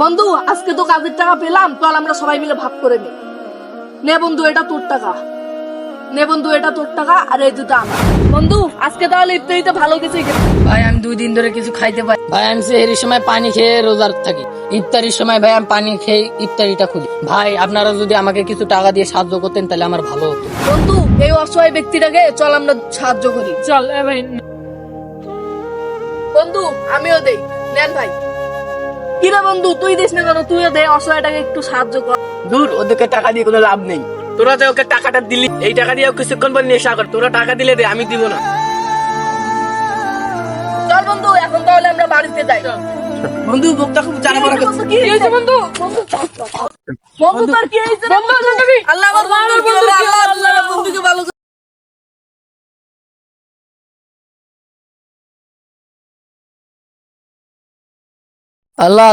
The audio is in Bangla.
বন্ধু আজকে তো কাজের টাকা পেলাম চল আমরা সবাই মিলে ভাগ করে নিই। নে বন্ধু এটা তোর টাকা। নে বন্ধু এটা তোর টাকা আর এই দুটো আমার। বন্ধু আজকে তাহলে ইফতারিতে ভালো কিছু ভাই আমি দুই দিন ধরে কিছু খাইতে পারি ভাই আমি সেহরির সময় পানি খেয়ে রোজার থাকি। ইফতারির সময় ভাই আমি পানি খেয়ে ইফতারিটা খুলি। ভাই আপনারা যদি আমাকে কিছু টাকা দিয়ে সাহায্য করতেন তাহলে আমার ভালো হতো। বন্ধু এই অসহায় ব্যক্তিটাকে চল আমরা সাহায্য করি। চল ভাই বন্ধু আমিও দেই। নেন ভাই। কিরে বন্ধু তুই দিস না কেন? তুইও দে অসহায়টাকে একটু সাহায্য কর। দূর ওদেরকে টাকা দিয়ে কোনো লাভ নেই। তোরা যে ওকে টাকাটা দিলি এই টাকা দিয়ে কিছুক্ষণ পর নেশা কর। তোরা টাকা দিলে দে আমি দিব না। চল বন্ধু এখন তাহলে আমরা বাড়িতে যাই। বন্ধু বুকটা খুব জানা পড়া করছে কি হয়েছে বন্ধু? বন্ধু তোর কি হয়েছে বন্ধু আল্লাহ আল্লাহ আল্লাহ